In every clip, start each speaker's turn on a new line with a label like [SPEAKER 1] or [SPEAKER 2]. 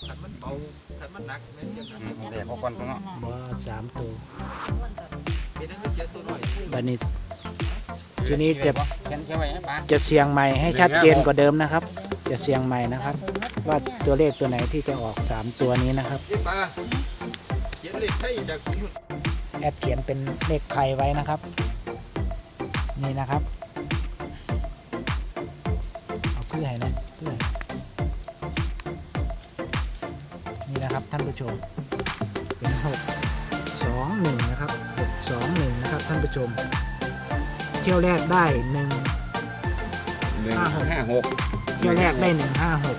[SPEAKER 1] ขันมันเบาขันมันหนักแม่นเจ็บนะ
[SPEAKER 2] เดี๋ยวเขาก่อนตัวเนาะ
[SPEAKER 3] บ่สามตัว
[SPEAKER 1] เป็นนั่นก็เจ็บตัวหน่อย
[SPEAKER 3] บัดนี้ทีนี้จะ
[SPEAKER 2] เขียนเขียนไว้ให้ป้า
[SPEAKER 3] จะเสียงใหม่ให้ชัดเจนกว่าเดิมนะครับ จะเสียงใหม่นะครับ ว่าตัวเลขตัวไหนที่จะออกสามตัวนี้นะครับ
[SPEAKER 1] เจ็บปลาเขียนเลขไทยจากศูนย์
[SPEAKER 3] แอดเขียนเป็นเลขไทยไว้นะครับ นี่นะครับ ผู้ชม เป็นหกสองหนึ่งนะครับหกสองหนึ่งนะครับ ท่านผู้ชม เที่ยวแรกได้ หนึ่ง
[SPEAKER 2] หนึ่ง
[SPEAKER 3] ห้าหก
[SPEAKER 2] ห้าหก
[SPEAKER 3] เที่ยวแรกได้หนึ่งห้าหก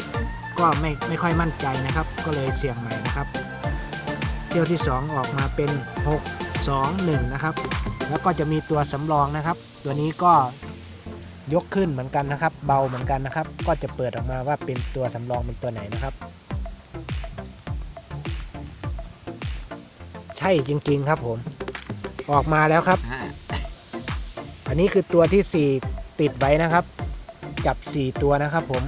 [SPEAKER 3] ก็ไม่ไม่ค่อยมั่นใจนะครับ ก็เลยเสี่ยงใหม่นะครับ เที่ยวที่สองออกมาเป็นหกสองหนึ่งนะครับ แล้วก็จะมีตัวสำรองนะครับ ตัวนี้ก็ยกขึ้นเหมือนกันนะครับ เบาเหมือนกันนะครับ ก็จะเปิดออกมาว่าเป็นตัวสำรองเป็นตัวไหนนะครับ ใช่จริง ๆ ครับผม ออกมาแล้วครับ
[SPEAKER 2] ห้า
[SPEAKER 3] อันนี้คือตัวที่ 4 ติดไว้นะครับกับ 4 ตัวนะครับผม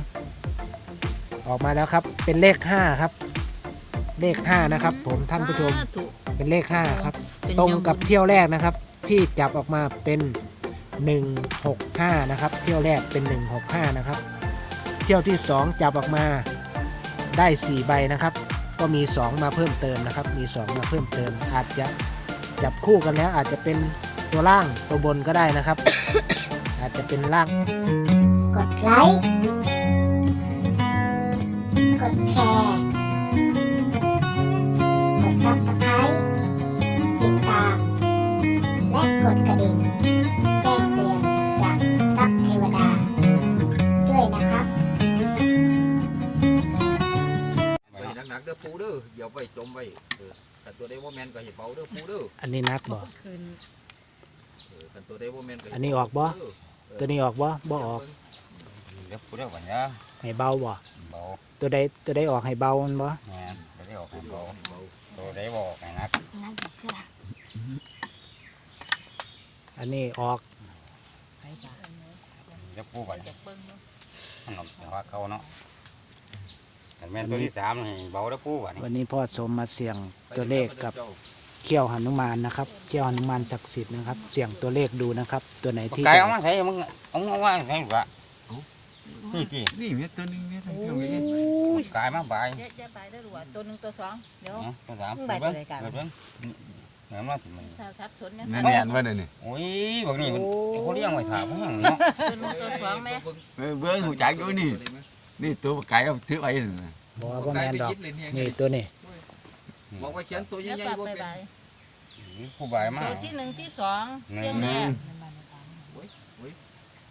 [SPEAKER 3] ออกมาแล้วครับ เป็นเลข 5 ครับ เลข 5 นะครับ ผมท่านผู้ชม เป็นเลข 5 ครับ ตรงกับเที่ยวแรกนะครับ ที่จับออกมาเป็น 165 นะครับ เที่ยวแรกเป็น 165 นะครับ เที่ยวที่ 2 จับออกมาได้ 4 ใบนะครับ ก็มี 2 มาเพิ่มเติมนะครับ มี 2 มาเพิ่มเติม อาจจะจับคู่กันแล้ว อาจจะเป็นตัวล่างตัวบนก็ได้นะครับ อาจจะเป็นล่าง
[SPEAKER 4] กดไลค์ กดแชร์ กด Subscribe ติดตาม และกดกระดิ่ง ด้
[SPEAKER 1] อปูเด้ออย่าไปจมไว้เออขันตัวใดว่าแมนก็ให้เบาเด้อปูเด้อ
[SPEAKER 3] อันนี้นักบ่
[SPEAKER 1] เออขันตัวใดว่าแมนก็ให้
[SPEAKER 3] อันนี้ออกบ่
[SPEAKER 1] เด้อ
[SPEAKER 3] ตัวนี้ออกบ่ บ่ออก
[SPEAKER 2] เดี๋ยวพูดเรื่องก่อนเนาะ
[SPEAKER 3] ให้เบาบ่
[SPEAKER 2] เบา
[SPEAKER 3] ตัวใดตัวใดออกให้เบามันบ่
[SPEAKER 2] แม่นเดี๋ยวได้ออกให้เบา
[SPEAKER 1] เบา
[SPEAKER 2] ตัวได้บอกให้นัก
[SPEAKER 3] อันนี้ออก
[SPEAKER 2] เดี๋ยวพูดไปขนมแต่ว่าเขาเนาะ แต่แม่นตัวที่สามให้เบาแล้วพูดว่านี่
[SPEAKER 3] วันนี้พ่อสมมาเสี่ยงตัวเลขกับเขี้ยวหนุมานนะครับเขี้ยวหนุมานศักดิ์สิทธิ์นะครับ เสี่ยงตัวเลขดูนะครับ ตัวไหนที่
[SPEAKER 2] ไก่
[SPEAKER 3] จะ
[SPEAKER 2] เอามาใส่มึงเอามาว่าใส่หรอนี่ที่
[SPEAKER 1] นี่เม็ดตัวหนึงเม็ดตัวหนึง
[SPEAKER 2] ไก่มาใบ
[SPEAKER 5] เจ๊เจ๊ไปได้หรือว่าตัวหนึ่งตัวสองเดี๋ยว
[SPEAKER 2] ตัวสาม
[SPEAKER 5] ใบตัวใดกัน
[SPEAKER 2] เบิ่งเหมือนว่าที่มัน
[SPEAKER 5] ถ้าสับสนเนี่ย
[SPEAKER 6] นั่นแน่นว่าเดี๋ยวนี้
[SPEAKER 2] โอ้ยบอกนี่มันเขาเลี้ยงไว้ถามเพิ่งเนาะ
[SPEAKER 5] ตัวหนึ่งตัวสองแม่
[SPEAKER 6] เออเบื้องหูจักอยู่นี่ นี่ตัวไก่เอาถือไว้นั่นน่ะ
[SPEAKER 3] บอกว่าบ่แมนดอก นี่ตัวนี้
[SPEAKER 1] บอกว่าเขียนตัวให
[SPEAKER 5] แล้ว
[SPEAKER 1] ญ่
[SPEAKER 5] ฝาก
[SPEAKER 1] ๆบ่
[SPEAKER 5] ไป
[SPEAKER 1] เป็น
[SPEAKER 5] ใบ
[SPEAKER 2] ผู้ใบมา
[SPEAKER 5] ตัวที่หนึ่งที่สองเสียงแรก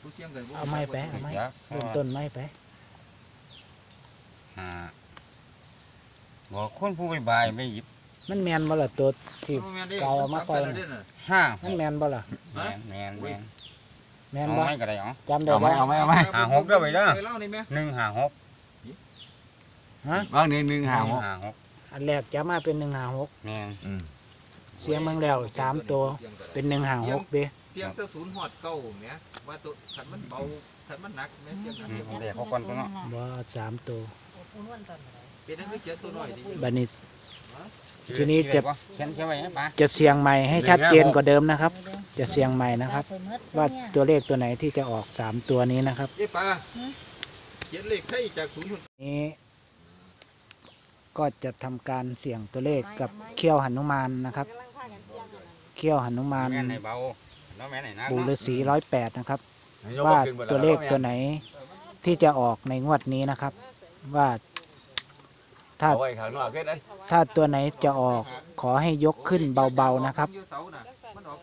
[SPEAKER 1] ผู้เสียงกันบ่
[SPEAKER 3] เอาไม้แปะเอาไม้
[SPEAKER 2] จัก
[SPEAKER 3] เริ่มต้นไม้ไป
[SPEAKER 2] อ่าบอกคนผู้ใบใบไม่หยิบ
[SPEAKER 3] มันแมนบ่ล่ะตัวที่
[SPEAKER 1] บ่แม่นด้
[SPEAKER 3] เก่าเอามาใส่
[SPEAKER 1] ซ้ำกันแล้วเด้อน่ะ
[SPEAKER 2] ห้า
[SPEAKER 3] มันแมนบ่ล่ะ
[SPEAKER 2] แมนแมนแมน
[SPEAKER 3] แมน
[SPEAKER 2] เอา
[SPEAKER 3] บ่
[SPEAKER 2] ไม่ก็ได้เหรอ
[SPEAKER 3] จำได้
[SPEAKER 6] เอาไหม
[SPEAKER 3] บ่
[SPEAKER 6] เอาไหมเอาไหม
[SPEAKER 2] หาหกเด้อไปเด้อ
[SPEAKER 1] ไปเล่านี่แม่
[SPEAKER 2] หนึ่งห้าหก
[SPEAKER 3] ฮะ
[SPEAKER 6] บางนี่หนึ่งหาหก
[SPEAKER 2] ห้าหก
[SPEAKER 3] อันแรกจะมาเป็น156
[SPEAKER 2] แมน
[SPEAKER 6] อืม
[SPEAKER 3] เสียงเมืองแล้วสามตัวเป็น156เด้
[SPEAKER 1] เสียงแตัวศูนย์หอดเก่าแหม่ว่าตัวขันมันเบาขันมันหนักแม่นเจ็บนะ
[SPEAKER 2] อืมเดี๋ยวเขาก่อนตัวเนาะ
[SPEAKER 3] บ่สามตัว
[SPEAKER 1] เป็นนั่นก็เขียนตัวหน่อยดิ
[SPEAKER 3] บัดนี้ ทีนี้จะ
[SPEAKER 2] เขียนเขียนไว้ให้ป้า
[SPEAKER 3] จะเสียงใหม่ให้ชัดเจนกว่าเดิมนะครับ จะเสียงใหม่นะครับ ว่าตัวเลขตัวไหนที่จะออกสามตัวนี้นะครับ
[SPEAKER 1] เย้ปลาเขียนเลขไทยจากศูนย์หอด
[SPEAKER 3] นี้ก็จะทำการเสี่ยงตัวเลขกับเขี้ยวหนุมานนะครับเขี้ยวหนุมาน
[SPEAKER 2] แม่นให้เบาแล้วแม่นให้นัก
[SPEAKER 3] บูร
[SPEAKER 2] เนาะ
[SPEAKER 3] สีร้อยแปดนะครับ
[SPEAKER 6] ยก
[SPEAKER 3] ว่า
[SPEAKER 6] ขึ้นบ่
[SPEAKER 3] ตัวเลขตัวไหนที่จะออกในงวดนี้นะครับ ว่า ถ้า
[SPEAKER 6] เอาไว้ข้างนอกแค่นั้น
[SPEAKER 3] ถ้าตัวไหนจะออกขอให้ยกขึ้นเบาๆนะครับ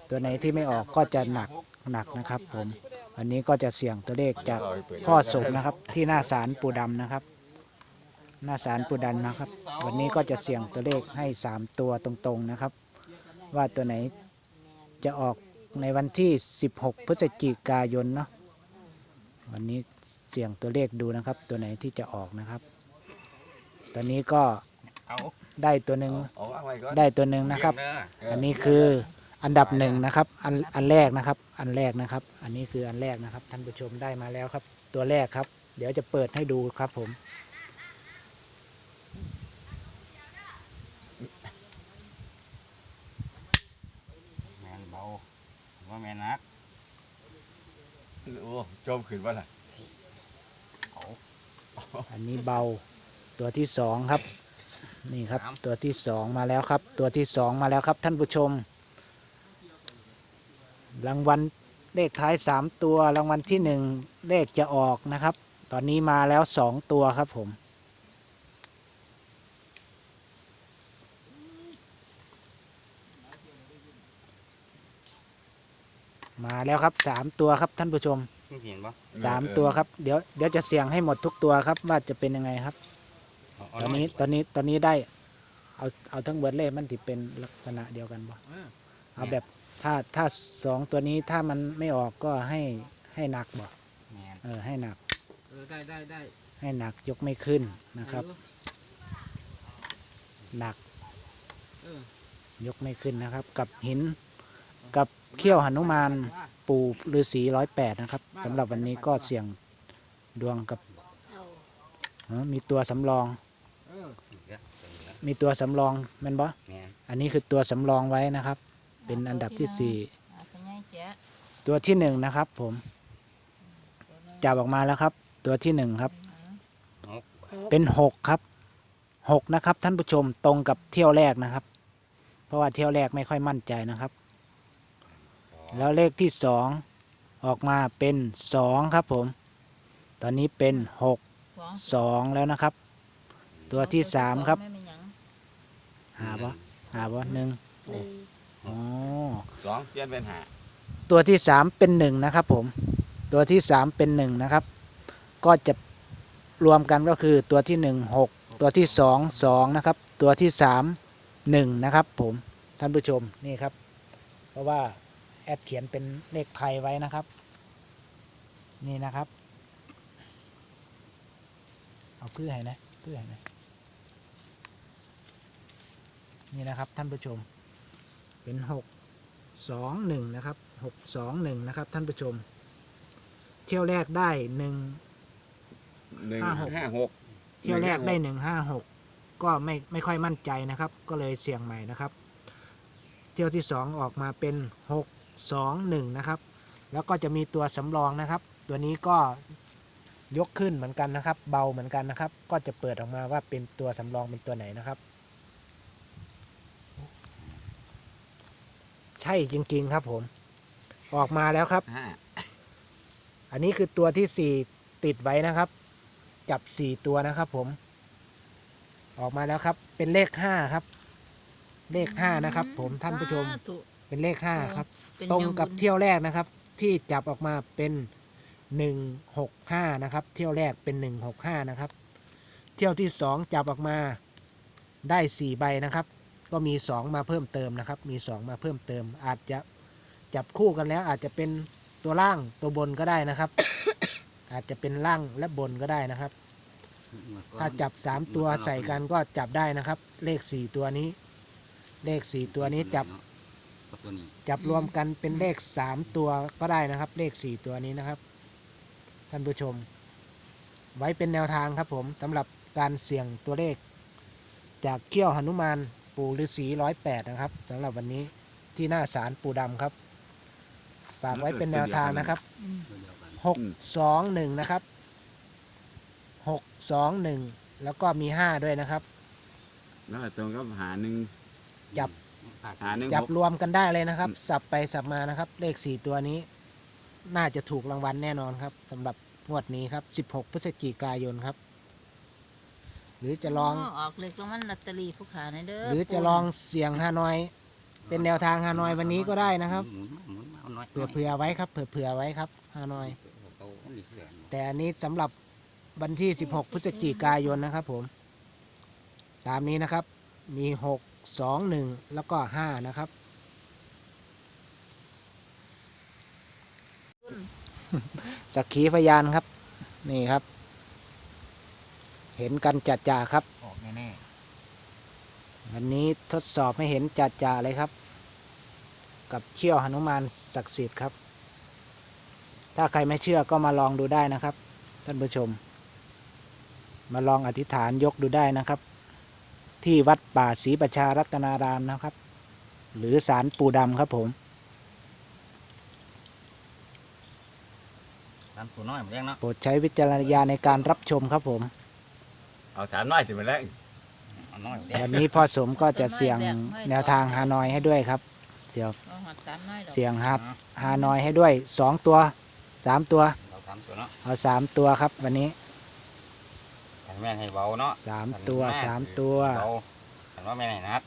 [SPEAKER 3] ตัวไหนที่ไม่ออกก็จะหนักหนักนะครับ ผมวันนี้ก็จะเสี่ยงตัวเลขจากพ่อสมนะครับ ที่หน้าศาลปูดำนะครับ หน้าศาลปูดันนะครับ วันนี้ก็จะเสี่ยงตัวเลขให้สามตัวตรงๆนะครับ ว่าตัวไหนจะออกในวันที่ 16 พฤศจิกายนเนาะวันนี้เสี่ยงตัวเลขดูนะครับ ตัวไหนที่จะออกนะครับ ตัวนี้ก็ได้ตัวหนึ่ง
[SPEAKER 6] ได้
[SPEAKER 3] ตัวหนึ่งนะครับ
[SPEAKER 2] อั
[SPEAKER 3] นนี้คืออันดับหนึ่งนะครับอันอันแรกนะครับ อันแรกนะครับ อันนี้คืออันแรกนะครับ ท่านผู้ชมได้มาแล้วครับ ตัวแรกครับ เดี๋ยวจะเปิดให้ดูครับผม แมนเบา
[SPEAKER 2] ว่าแมนนัก
[SPEAKER 6] โอ้โจมขึ้นว่าล่ะ
[SPEAKER 3] อันนี้เบา ตัวที่สองครับ นี่ครับตัวที่สองมาแล้วครับ ตัวที่สองมาแล้วครับท่านผู้ชม รางวัลเลขท้ายสามตัวรางวัลที่หนึ่งเลขจะออกนะครับ ตอนนี้มาแล้วสองตัวครับผมมาแล้วครับสามตัวครับท่านผู้ชม
[SPEAKER 2] นี่เห็นปะ
[SPEAKER 3] สามตัวครับ เดี๋ยวเดี๋ยวจะเสี่ยงให้หมดทุกตัวครับว่าจะเป็นยังไงครับ
[SPEAKER 2] เอาเอา
[SPEAKER 3] ตอน
[SPEAKER 2] ห
[SPEAKER 3] นี้
[SPEAKER 2] ย
[SPEAKER 3] ตอนนี้ตอนนี้ได้ เอาเอาทั้งเบิร์ดเล่มันติเป็นลักษณะเดียวกันบ่
[SPEAKER 1] เออ
[SPEAKER 3] เอาแบบถ้าถ้าสองตัวนี้ถ้ามันไม่ออกก็ให้ให้หนักบ่
[SPEAKER 2] แม่น
[SPEAKER 3] เออให้หนัก
[SPEAKER 1] เออได้ได้ได้
[SPEAKER 3] ให้หนักยกไม่ขึ้นนะครับ หนัก
[SPEAKER 1] เออย
[SPEAKER 3] กไม่ขึ้นนะครับ กับหินกับเขี้ยวหนุมานปู่ฤาษีร้อยแปดนะครับสำหรับวันนี้ก็เสี่ยงดวงกับเออมีตัวสำรอง มีตัวสำรองแมันบ่
[SPEAKER 2] แม่น
[SPEAKER 3] อันนี้คือตัวสำรองไว้นะครับ เป็นอันดับที่สี่
[SPEAKER 5] อ่าเป็นไงแจ๊ะ
[SPEAKER 3] ตัวที่หนึ่งนะครับ ผม
[SPEAKER 5] ตัวหนึ่ง
[SPEAKER 3] จับออกมาแล้วครับ ตัวที่หนึ่งครับ
[SPEAKER 2] นก
[SPEAKER 3] เป็นหกครับหกนะครับ ท่านผู้ชมตรงกับเที่ยวแรกนะครับ เพราะว่าเที่ยวแรกไม่ค่อยมั่นใจนะครับ แล้วเลขที่สองออกมาเป็นสองครับ ผม ตอนนี้เป็นหก
[SPEAKER 5] สอง
[SPEAKER 3] สองแล้วนะครับ ตัวที่สามครับ
[SPEAKER 5] ไม่ เป็นหยัง
[SPEAKER 3] หาบ่หาบ่หนึ่งอ๋อ
[SPEAKER 6] สองเปลี่ยนเป็นหา
[SPEAKER 3] ตัวที่สามเป็นหนึ่งนะครับผม ตัวที่สามเป็นหนึ่งนะครับ ก็จะรวมกันก็คือตัวที่หนึ่งหกตัวที่สองสองนะครับ ตัวที่สามหนึ่งนะครับผมท่านผู้ชมนี่ครับ เพราะว่าแอดเขียนเป็นเลขไทยไว้นะครับ นี่นะครับ เอาเพื่อให้นะเพื่อให้นะ นี่นะครับท่านผู้ชม เป็นหกสองหนึ่งนะครับหกสองหนึ่งนะครับท่านผู้ชม เที่ยวแรกได้ หนึ่ง
[SPEAKER 6] หนึ่ง
[SPEAKER 3] ห้าหก
[SPEAKER 6] ห้าหก
[SPEAKER 3] เที่ยวแรกได้หนึ่งห้าหกก็ไม่ไม่ค่อยมั่นใจนะครับ ก็เลยเสี่ยงใหม่นะครับ เที่ยวที่สองออกมาเป็นหกสองหนึ่งนะครับ แล้วก็จะมีตัวสำรองนะครับ ตัวนี้ก็ยกขึ้นเหมือนกันนะครับ เบาเหมือนกันนะครับ ก็จะเปิดออกมาว่าเป็นตัวสำรองเป็นตัวไหนนะครับ ใช่จริง ๆ ครับผม ออกมาแล้วครับ
[SPEAKER 6] ห้า
[SPEAKER 3] อันนี้คือตัวที่สี่ติดไว้นะครับ จับสี่ตัวนะครับ ผม ออกมาแล้วครับ เป็นเลขห้าครับ เลขห้านะครับ ผมท่านผู้ชม
[SPEAKER 5] สธุ
[SPEAKER 3] เป็นเลขห้าครับ
[SPEAKER 5] เป็น
[SPEAKER 3] ตรง
[SPEAKER 5] ยัง
[SPEAKER 3] กับ
[SPEAKER 5] บุญ
[SPEAKER 3] เที่ยวแรกนะครับ ที่จับออกมาเป็นหนึ่งหกห้านะครับ เที่ยวแรกเป็นหนึ่งหกห้านะครับ เที่ยวที่สองจับออกมาได้สี่ใบนะครับ ก็มีสองมาเพิ่มเติมนะครับ มีสองมาเพิ่มเติม อาจจะจับคู่กันแล้ว อาจจะเป็นตัวล่างตัวบนก็ได้นะครับ อาจจะเป็นล่างและบนก็ได้นะครับ ถ้าจับสามตัวใส่กันก็จับได้นะครับ เลขสี่ตัวนี้ เลขสี่ตัวนี้จับ
[SPEAKER 2] กับตัวนี้
[SPEAKER 3] จับรวมกันเป็นเลขสามตัวก็ได้นะครับ เลขสี่ตัวนี้นะครับ ท่านผู้ชม ไว้เป็นแนวทางครับผมสำหรับการเสี่ยงตัวเลขจากเขี้ยวหนุมาน ปู่ฤาษีร้อยแปดนะครับสำหรับวันนี้ที่หน้าศาลปู่ดำครับฝากไว้เป็นแนวทางนะครับ
[SPEAKER 5] อืม
[SPEAKER 2] ตัวเดียวกัน
[SPEAKER 3] หกสองหนึ่งนะครับหกสองหนึ่งแล้วก็มีห้าด้วยนะครับ
[SPEAKER 6] แล้วก็ตรงกับหาหนึ่ง
[SPEAKER 3] จับ
[SPEAKER 6] หาหนึ่ง
[SPEAKER 3] จับ
[SPEAKER 6] หก
[SPEAKER 3] รวมกันได้เลยนะครับ สับไปสับมานะครับ เลขสี่ตัวนี้ น่าจะถูกรางวัลแน่นอนครับสำหรับงวดนี้ครับ 16 พฤศจิกายนครับห รือจะลอง
[SPEAKER 5] ออกเลขรางวัลลอตเตอรี่ผู้ขาในเด้อ
[SPEAKER 3] หรือจะลองเสี่ยงฮานอย เป็นแนวทางฮานอยวันนี้ก็ได้นะครับ
[SPEAKER 2] หมุนหมุนเอาน้อย
[SPEAKER 3] เผื่อเผื่อไว้ครับเผื่อเผื่อไว้ครับฮานอย
[SPEAKER 2] เอาอันนี้เผื่อ
[SPEAKER 3] แต่อันนี้สำหรับวันที่ 16 พฤศจิกายนนะครับผม ตามนี้นะครับ มี 6 2 1 แล้วก็ 5 นะครับ สักขีพยานครับ นี่ครับ เห็นกันจัดจ่าครับ
[SPEAKER 1] ออกแน่
[SPEAKER 3] วันนี้ทดสอบให้เห็นจัดจ่าเลยครับ กับเขี้ยวหนุมานศักดิ์สิทธิ์ครับ ถ้าใครไม่เชื่อก็มาลองดูได้นะครับ ท่านผู้ชม มาลองอธิษฐานยกดูได้นะครับ ที่วัดป่าศรีประชารัตนารามนะครับ หรือศาลปู่ดำครับผม
[SPEAKER 2] สามตัวน้อยหมดยังเนาะ
[SPEAKER 3] โปรดใช้วิจารณญาณในการรับชมครับผม
[SPEAKER 6] เอาถามน้อยสิมาแรง
[SPEAKER 2] เอาน้อยหมดยัง
[SPEAKER 3] วันนี้พ่อสมก็จะเสี่ยงแนวทางฮานอยให้ด้วยครับเดี๋ยว
[SPEAKER 5] เอาหัดตามน้อยดอก
[SPEAKER 3] เสี่ยงฮัดฮานอยให้ด้วยสองตัวสามตัว
[SPEAKER 2] เราสามตัวเนาะ
[SPEAKER 3] เอาสามตัวครับ วันนี้
[SPEAKER 2] ขันแม่นให้เบาเนาะ
[SPEAKER 3] สามตัวสามตัว
[SPEAKER 2] เบาขันว่าแม่นให้หนัก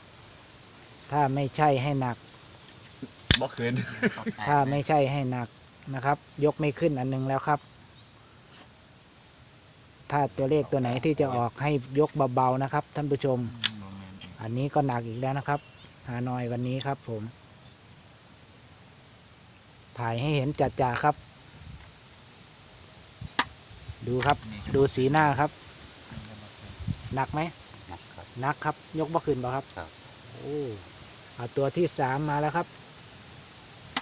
[SPEAKER 3] ถ้าไม่ใช่ให้หนัก
[SPEAKER 6] บ่คืน
[SPEAKER 3] ถ้าไม่ใช่ให้หนักนะครับ ยกไม่ขึ้นอันหนึงแล้วครับ ถ้าตัวเลขตัวไหนที่จะออกให้ยกเบาๆนะครับ ท่านผู้ชม อันนี้ก็หนักอีกแล้วนะครับฮานอยวันนี้ครับผม ถ่ายให้เห็นจัดจ่าครับ ดูครับดูสีหน้าครับ หนักไหม
[SPEAKER 2] หนักครับ
[SPEAKER 3] หนักครับ ยกบ่ขึ้นป่ะครับ
[SPEAKER 2] ครับ
[SPEAKER 3] โอ้เอาตัวที่สามมาแล้วครับ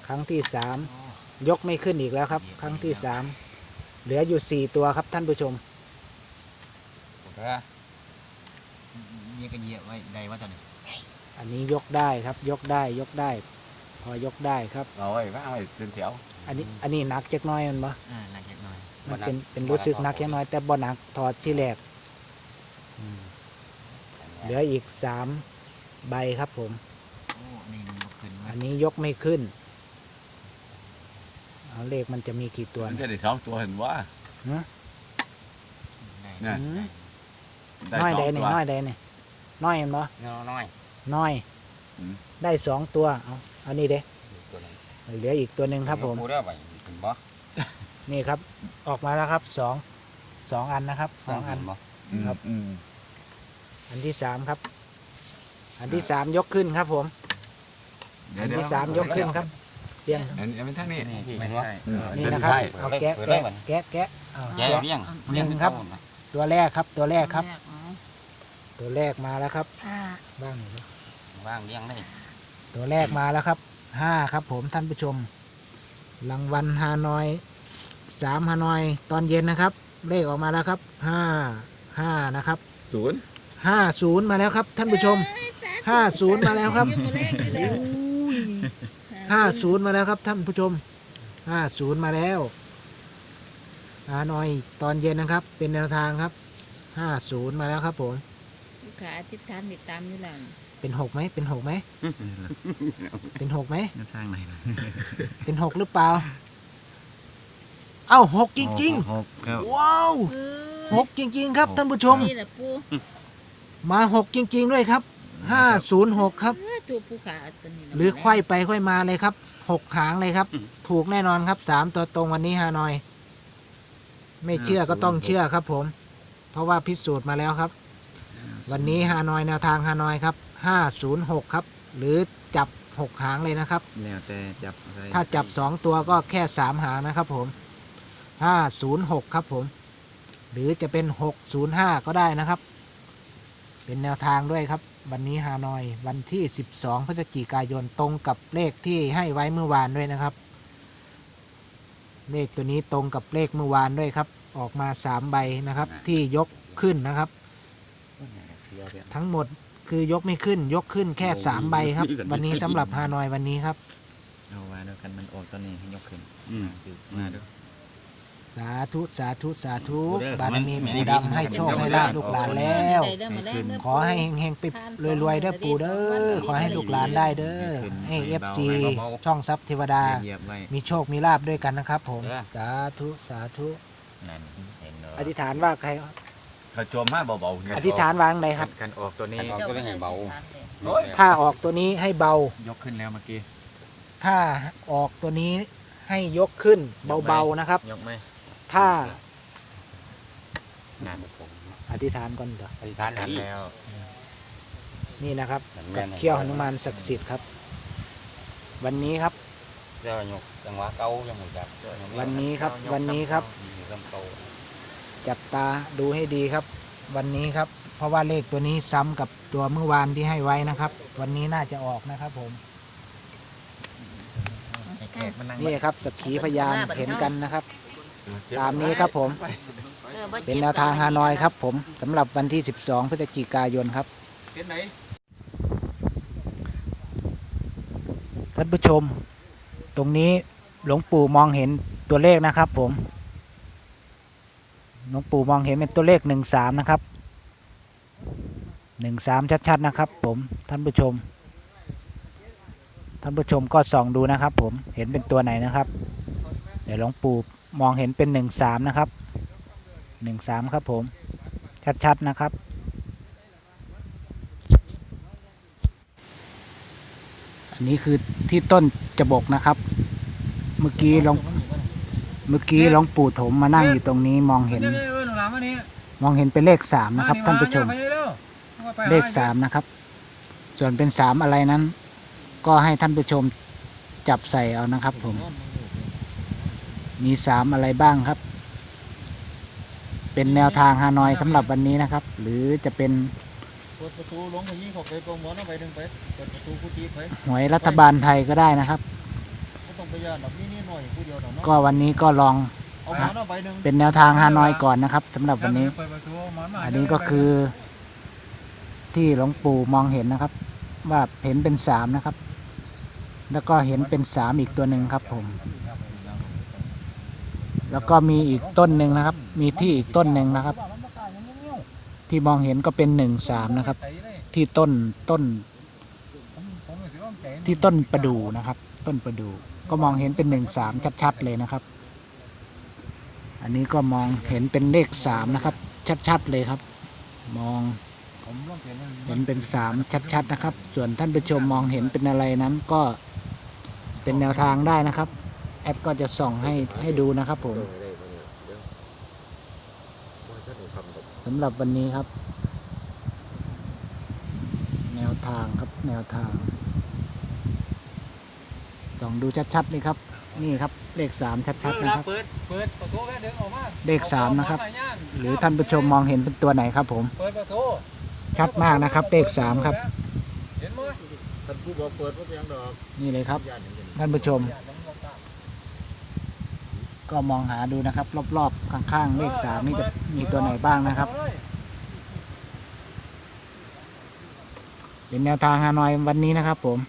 [SPEAKER 3] ครั้งที่สามยกไม่ขึ้นอีกแล้วครับ ครั้งที่สามเหลืออยู่สี่ตัวครับท่านผู้ชม
[SPEAKER 2] เด้อ
[SPEAKER 1] นี่ก็เหยียบไว้ได้ว่าตอนนี้
[SPEAKER 3] อันนี้ยกได้ครับ ยกได้ยกได้ พอยกได้ครับ
[SPEAKER 6] เอาไว้ว่าเอาไว้เป็นแถว
[SPEAKER 3] อันนี้อันนี้หนักจักหน้อยมันปะ
[SPEAKER 1] อ่าหนักเล็กน้อย
[SPEAKER 3] มันเป็นเป็นรู้สึกหนักแค่น้อย แต่บ่หนักถอดที่แรกอืมเหลืออีกสามใบครับผม
[SPEAKER 1] โอ้นี่มันบ่ขึ้น
[SPEAKER 3] อันนี้ยกไม่ขึ้นเอาเลขมันจะมีกี่ตัว
[SPEAKER 6] มัน
[SPEAKER 3] นะ
[SPEAKER 6] จะได้สองตัวเห็นว่า
[SPEAKER 3] ฮะ
[SPEAKER 6] เนี่ย
[SPEAKER 3] อืม
[SPEAKER 6] ได้
[SPEAKER 3] น้อย
[SPEAKER 6] สอง
[SPEAKER 3] ใด
[SPEAKER 6] ตั
[SPEAKER 3] นี่
[SPEAKER 6] ว
[SPEAKER 3] น้อยใดนี่น้อยมันปะ
[SPEAKER 2] น้อย
[SPEAKER 3] น้อย
[SPEAKER 6] อืม
[SPEAKER 3] ได้สองตัว เอาเอานี่เด้
[SPEAKER 2] ตัวหนึง
[SPEAKER 3] เหลืออีกตัวหนึ่งครับผม
[SPEAKER 2] ปูเด้อไปถึงบ่
[SPEAKER 3] นี่ครับ ออกมาแล้วครับสองสองอันนะครับสองอัน
[SPEAKER 2] บ่
[SPEAKER 6] อืม
[SPEAKER 3] ครับ
[SPEAKER 6] อืม
[SPEAKER 3] อันที่สามครับ อันที่สามยกขึ้นครับผม
[SPEAKER 6] เดี๋ย
[SPEAKER 3] อั
[SPEAKER 6] วนเดี๋ยว
[SPEAKER 3] ที่สามยกขึ้นครับเตียง
[SPEAKER 6] อันนี้มันทั้งนี้
[SPEAKER 2] นี่เห็นบ่
[SPEAKER 6] อืม
[SPEAKER 3] นี่
[SPEAKER 6] อั
[SPEAKER 3] นะครับ
[SPEAKER 6] ใช่
[SPEAKER 3] เอาแกะแกะแกะแกะเอา
[SPEAKER 2] แย่
[SPEAKER 3] แกะ
[SPEAKER 2] เลี้ยง
[SPEAKER 3] หนึ่งครับตัวแรกครับตัวแรกครับ
[SPEAKER 5] แเอา
[SPEAKER 3] ตัวแรกมาแล้วครับบ้างหน่อยดิ
[SPEAKER 2] ว่างเลี้ยงได้
[SPEAKER 3] ตัวแรกมาแล้วครับห้าครับผมท่านผู้ชมรางวัลฮานอยสามฮานอยตอนเย็นนะครับ เลขออกมาแล้วครับห้าห้านะครับ
[SPEAKER 6] ศูนย์
[SPEAKER 3] ห้าศูนย์มาแล้วครับ ท่านผู้ชมห้าศูนย์มาแล้วครับ
[SPEAKER 5] ยังบ่แรกอยู่แล้ว
[SPEAKER 3] ห้าศูนย์มาแล้วครับท่านผู้ชมห้าศูนย์มาแล้วฮานอยตอนเย็นนะครับ เป็นแนวทางครับห้าศูนย์มาแล้วครับผม
[SPEAKER 5] ลูกค้าอธิษฐานติดตามอยู่แล้ว
[SPEAKER 3] เป็นหกไหมเป็นหกไหมเป็นหกไหม
[SPEAKER 1] สร้างไหน
[SPEAKER 3] เป็นหกหรือเปล่า เอ้าหกจริง
[SPEAKER 1] หกครับ
[SPEAKER 3] ๆว้าวหกจริง ๆ ครับท่านผู้ชม
[SPEAKER 5] นี่แหละปู
[SPEAKER 3] มาหกจริง ๆ ด้วยครับห้าศูนย์หกครับ
[SPEAKER 5] เออตัวปูขาตัวนี้นะ
[SPEAKER 3] หรือไขว้ไปไขว้มาเลยครับหกหางเลยครับ ถูกแน่นอนครับสามตัวตรงวันนี้ฮานอย ไม่เชื่อก็ต้องเชื่อครับผม เพราะว่าพิสูจน์มาแล้วครับ วันนี้ฮานอยแนวทางฮานอยครับห้าศูนย์หกครับ หรือจับหกหางเลยนะครับ
[SPEAKER 1] แนวแต่จับอะไร
[SPEAKER 3] ถ้าจับสองตัวก็แค่สามหางนะครับผมห้าศูนย์หกครับผม หรือจะเป็นหกศูนย์ห้าก็ได้นะครับ เป็นแนวทางด้วยครับ วันนี้ฮานอยวันที่12พฤศจิกายนตรงกับเลขที่ให้ไว้เมื่อวานด้วยนะครับ เลขตัวนี้ตรงกับเลขเมื่อวานด้วยครับ ออกมาสามใบนะครับ ที่ยกขึ้นนะครับ ทั้งหมดคือยกไม่ขึ้น ยกขึ้นแค่สามใบครับ วันนี้สำหรับฮานอยวันนี้ครับ
[SPEAKER 1] เอาไว้เดียวกันมันออกตอนนี้ให้ยกขึ้น
[SPEAKER 2] อืม
[SPEAKER 1] สิมาดู
[SPEAKER 3] สาธุสาธุสาธุ
[SPEAKER 2] โอ้เด้อบา
[SPEAKER 3] รมี
[SPEAKER 2] มัน
[SPEAKER 3] ปู่ดำให้โชคให้ลาบลูกหลานแล้ว
[SPEAKER 5] ใจเด้อมาแลกเด้อ
[SPEAKER 3] ขอให้เฮงๆปิบรวยๆเด้อปู่เด้อขอให้ลูกหลานได้เด้อให้เอฟซีช่องซับเทวดา
[SPEAKER 1] เหยียบไว้
[SPEAKER 3] มีโชคมีลาบด้วยกันนะครับผมสาธุสาธุ
[SPEAKER 1] นั่นเห็นเนาะ
[SPEAKER 3] อธิษฐานว่าใคร
[SPEAKER 6] เขาโจมมาเบาๆเนี่ย
[SPEAKER 3] อธิษฐานวางใดครับ
[SPEAKER 1] กันออกตัวนี้
[SPEAKER 2] เราก็ได้ให้เบา
[SPEAKER 3] ถ้าออกตัวนี้ให้เบา
[SPEAKER 1] ยกขึ้นแล้วเมื่อกี้
[SPEAKER 3] ถ้าออกตัวนี้ให้ยกขึ้นเบาๆนะครับ
[SPEAKER 1] ยกไหม
[SPEAKER 3] ถ้า
[SPEAKER 1] นั่น
[SPEAKER 3] อธิษฐานก่อนเถอะ
[SPEAKER 2] อธิษฐาน
[SPEAKER 1] กัน
[SPEAKER 2] ดี
[SPEAKER 1] แล้ว
[SPEAKER 3] นี่นะครับ
[SPEAKER 2] แม่
[SPEAKER 3] กับ
[SPEAKER 2] นให้
[SPEAKER 3] เขี้ยวหนุมานศักดิ์สิทธิ์ครับ วันนี้ครับ
[SPEAKER 2] เจ้ายกจังหวะเก่ายังบ่จับ
[SPEAKER 3] วันนี้ครับ วันนี้ครับ
[SPEAKER 2] ลำโต
[SPEAKER 3] จับตาดูให้ดีครับ วันนี้ครับ เพราะว่าเลขตัวนี้ซ้ำกับตัวเมื่อวานที่ให้ไว้นะครับ วันนี้น่าจะออกนะครับผม
[SPEAKER 1] ให้แขกมานั่ง
[SPEAKER 3] นี่ครับสักขีพยานเห็นกันนะครับ ตามนี้ครับผม
[SPEAKER 5] ออบ่จ็บ
[SPEAKER 3] เป็นแนวทางฮานอยครับผมสำหรับวันที่ 12 พฤศจิกายนครับ
[SPEAKER 1] เป็นไหน
[SPEAKER 3] ท่านผู้ชม ตรงนี้หลวงปู่มองเห็นตัวเลขนะครับผม หลวงปู่มองเห็นเป็นตัวเลขหนึ่งสามนะครับหนึ่งสามชัดๆนะครับ ผมท่านผู้ชม ท่านผู้ชมก็ส่องดูนะครับ ผมเห็นเป็นตัวไหนนะครับ เดี๋ยวหลวงปู่มองเห็นเป็นหนึ่งสามนะครับหนึ่งสามครับ ผมชัดๆนะครับอันนี้คือที่ต้นจบกนะครับ เมื่อกี้หลวง เมื่อกี้หลวงปู่ถมมานั่งอยู่ตรงนี้มองเห็น มองเห็นเป็นเลขสามนะครับ ท่านผู้ชม เลขสามนะครับ ส่วนเป็นสามอะไรนั้น ก็ให้ท่านผู้ชมจับใส่เอานะครับ ผม มีสามอะไรบ้างครับ เป็นแนวทางฮานอยสำหรับวันนี้นะครับ หรือจะเป็น
[SPEAKER 7] เปิดประตูลงมายิงเขาไปโปรโมทเอาไปหนึ่งไปเปิดประตูกุฏิไป
[SPEAKER 3] หวยรัฐบาลไทยก็ได้นะครับ
[SPEAKER 7] ไม่ ต้องไปย่านดอกนี่นี่หน่อยผู้เดียวดอกเนาะ
[SPEAKER 3] ก็วันนี้ก็ลอง
[SPEAKER 7] เอาหมอนเอาไปหนึ่ง
[SPEAKER 3] เป็นแนวทางฮานอยก่อนนะครับสำหรับวันนี้อันนี้ก็คือที่หลวงปู่มองเห็นนะครับ ว่าเห็นเป็นสามนะครับ แล้วก็เห็นเป็นสามอีกตัวหนึ่งครับผม แล้วก็มีอีกต้นหนึ่งนะครับ มีที่อีกต้นหนึ่งนะครับ ที่มองเห็นก็เป็นหนึ่งสามนะครับ ที่ต้นต้นที่ต้นประดู่นะครับ ต้นประดู่ ก็มองเห็นเป็นหนึ่งสามชัดๆเลยนะครับ อันนี้ก็มองเห็นเป็นเลขสามนะครับ ชัดๆเลยครับ มองเห็นเป็นสามชัดๆนะครับ ส่วนท่านผู้ชมมองเห็นเป็นอะไรนั้นก็เป็นแนวทางได้นะครับแอดก็จะส่องให้ให้ดูนะครับผมสำหรับวันนี้ครับ แนวทางครับแนวทาง ส่องดูชัดๆนี่ครับ นี่ครับเลขสามชัดๆนะครับ
[SPEAKER 2] เปิดเปิดประตูแม่ดึงออกมา
[SPEAKER 3] เลขสามนะครับ หรือท่านผู้ชมมองเห็นเป็นตัวไหนครับผม
[SPEAKER 2] เปิดประตู
[SPEAKER 3] ชัดมากนะครับ เลขสามครับ
[SPEAKER 2] เห็นไหม
[SPEAKER 7] ท่านผู้บอกเปิดว่าเพียงดอก
[SPEAKER 3] นี่เลยครับ
[SPEAKER 7] ย่านอย่างเดียว
[SPEAKER 3] ท่านผู้ชม ก็มองหาดูนะครับ รอบๆข้างๆ เลขสามนี่จะมีตัวไหนบ้างนะครับเป็นแนวทางฮานอยวันนี้นะครับผม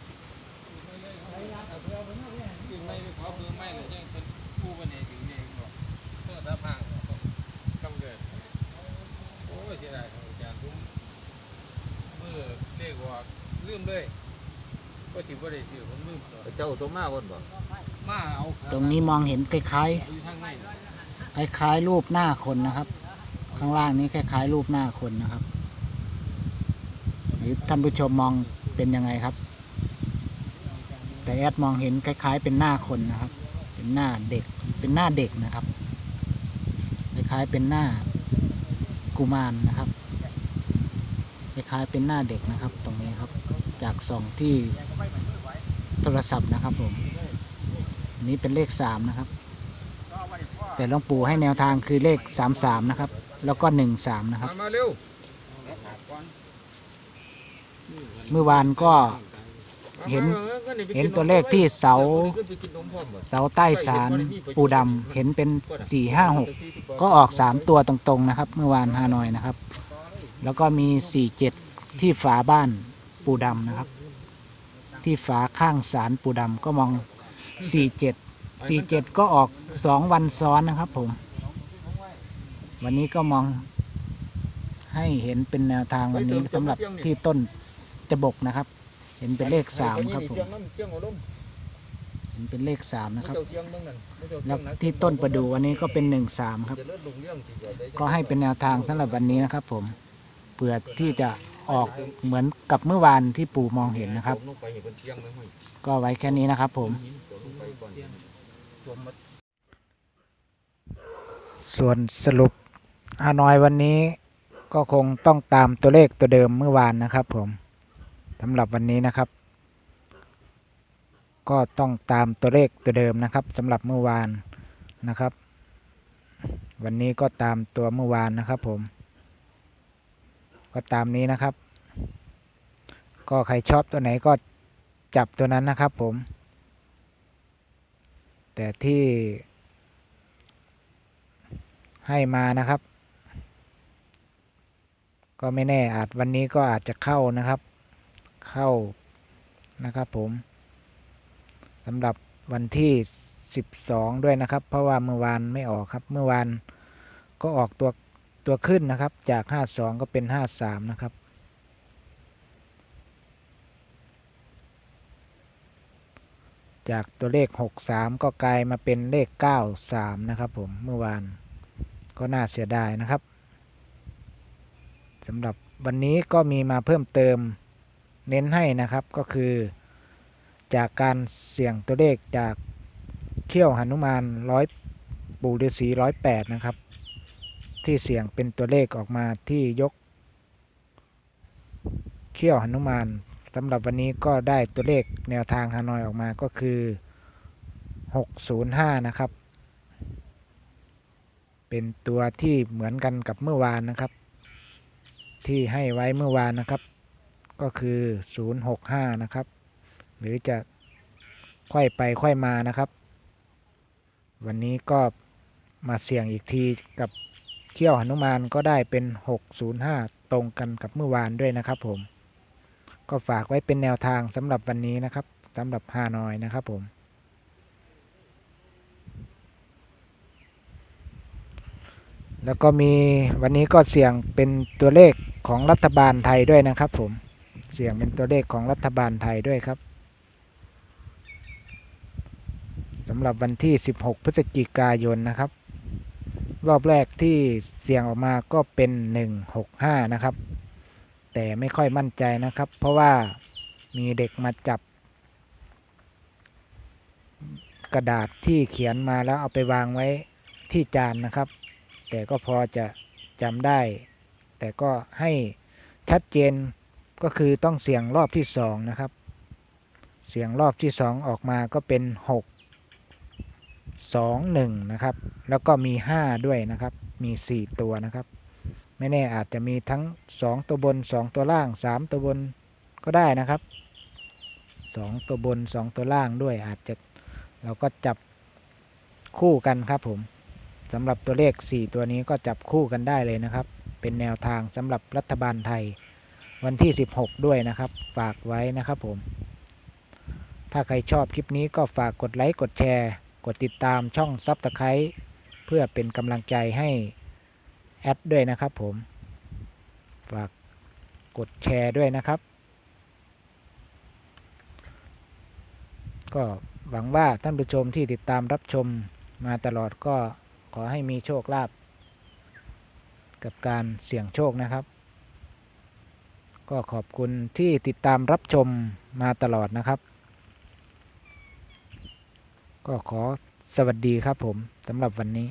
[SPEAKER 2] ลืมเลยก็ถือว่าได้ซื้อผมลืม ตัว
[SPEAKER 1] เจ้าตัวมาบนบ่
[SPEAKER 2] มาเอา
[SPEAKER 3] ตรงนี้มองเห็นคล้าย
[SPEAKER 2] อยู่ทางไหน
[SPEAKER 3] ๆคล้ายๆรูปหน้าคนนะครับ ข้างล่างนี้คล้ายๆรูปหน้าคนนะครับหรือท่านผู้ชมมองเป็นยังไงครับ แต่แอดมองเห็นคล้าย ๆ เป็นหน้าคนนะครับ เป็นหน้าเด็กเป็นหน้าเด็กนะครับ คล้ายๆเป็นหน้ากุมารนะครับ คล้ายๆเป็นหน้าเด็กนะครับ ตรงนี้ครับ จากส่องที่ โทรศัพท์นะครับผมอันนี้เป็นเลขสามนะครับ แต่หลวงปู่ให้แนวทางคือเลขสามสามนะครับ แล้วก็หนึ่งสามนะครับ
[SPEAKER 1] มามาเร็ว
[SPEAKER 3] เมื่อวานก็เห็นเห็นตัวเลขที่เสาเสาใต้ศาลปูดำเห็นเป็นสี่ห้าหกก็ออกสามตัวตรงๆนะครับ เมื่อวานฮานอยนะครับ แล้วก็มีสี่เจ็ดที่ฝาบ้านปูดำนะครับ ที่ฝาข้างศาลปูดำก็มองสี่เจ็ดสี่เจ็ดก็ออกสองวันซ้อนนะครับผม วันนี้ก็มองให้เห็นเป็นแนวทางวันนี้สำหรับที่ต้นจะบกนะครับ เห็นเป็นเลขสามครับผม เห็นเป็นเลขสามนะครับ แล้วที่ต้นประดู่วันนี้ก็เป็นหนึ่งสามครับ ก็ให้เป็นแนวทางสำหรับวันนี้นะครับผมเผื่อที่จะ ออกเหมือนกับเมื่อวานที่ปู่มองเห็นนะครับ ก็ไว้แค่นี้นะครับผม ส่วนสรุปฮานอยวันนี้ก็คงต้องตามตัวเลขตัวเดิมเมื่อวานนะครับผมสำหรับวันนี้นะครับ ก็ต้องตามตัวเลขตัวเดิมนะครับสำหรับเมื่อวานนะครับ วันนี้ก็ตามตัวเมื่อวานนะครับผม ก็ตามนี้นะครับ ก็ใครชอบตัวไหนก็จับตัวนั้นนะครับผม แต่ที่ให้มานะครับ ก็ไม่แน่อาจวันนี้ก็อาจจะเข้านะครับ เข้านะครับผมสำหรับวันที่ 12 ด้วยนะครับ เพราะว่าเมื่อวานไม่ออกครับ เมื่อวานก็ออกตัว ตัวขึ้นนะครับ จาก 52 ก็เป็น 53 นะครับ จากตัวเลข 63 ก็กลายมาเป็นเลข 93 นะครับผม เมื่อวานก็น่าเสียดายนะครับสำหรับวันนี้ก็มีมาเพิ่มเติมเน้นให้นะครับก็คือ จากการเสี่ยงตัวเลขจากเขี้ยวหนุมานร้อยปู่ฤาษีร้อยแปดนะครับ ที่เสี่ยงเป็นตัวเลขออกมาที่ยก เขี้ยวหนุมานสำหรับวันนี้ก็ได้ตัวเลขแนวทางฮานอยออกมาก็คือ 605 นะครับ เป็นตัวที่เหมือนกันกับเมื่อวานนะครับ ที่ให้ไว้เมื่อวานนะครับ ก็คือ 065 นะครับ หรือจะค่อยไปค่อยมานะครับ วันนี้ก็มาเสี่ยงอีกทีกับ เขี้ยวหนุมานก็ได้เป็น 605 ตรงกันกับเมื่อวานด้วยนะครับผม ก็ฝากไว้เป็นแนวทางสำหรับวันนี้นะครับสำหรับฮานอยนะครับผม แล้วก็มีวันนี้ก็เสี่ยงเป็นตัวเลขของรัฐบาลไทยด้วยนะครับผม เสี่ยงเป็นตัวเลขของรัฐบาลไทยด้วยครับสำหรับวันที่ 16 พฤศจิกายนนะครับ รอบแรกที่เสี่ยงออกมาก็เป็น165นะครับ แต่ไม่ค่อยมั่นใจนะครับ เพราะว่ามีเด็กมาจับ กระดาษที่เขียนมาแล้วเอาไปวางไว้ที่จานนะครับ แต่ก็พอจะจำได้ แต่ก็ให้ชัดเจนก็คือต้องเสี่ยงรอบที่สองนะครับ เสียงรอบที่สองออกมาก็เป็นหก สองหนึ่งนะครับ แล้วก็มีห้าด้วยนะครับ มีสี่ตัวนะครับ ไม่แน่อาจจะมีทั้งสองตัวบนสองตัวล่างสามตัวบนก็ได้นะครับสองตัวบนสองตัวล่างด้วยอาจจะเราก็จับคู่กันครับผมสำหรับตัวเลข 4 ตัวนี้ก็จับคู่กันได้เลยนะครับ เป็นแนวทางสำหรับรัฐบาลไทย วันที่ 16 ด้วยนะครับ ฝากไว้นะครับผม ถ้าใครชอบคลิปนี้ก็ฝากกดไลค์กดแชร์ ดติดตามช่องซับสไครต์เพื่อเป็นกำลังใจให้แอดด้วยนะครับผม ฝากกดแชร์ด้วยนะครับ ก็หวังว่าท่านผู้ชมที่ติดตามรับชมมาตลอดก็ขอให้มีโชคลาภกับการเสี่ยงโชคนะครับ ก็ขอบคุณที่ติดตามรับชมมาตลอดนะครับ ก็ขอสวัสดีครับผมสำหรับวันนี้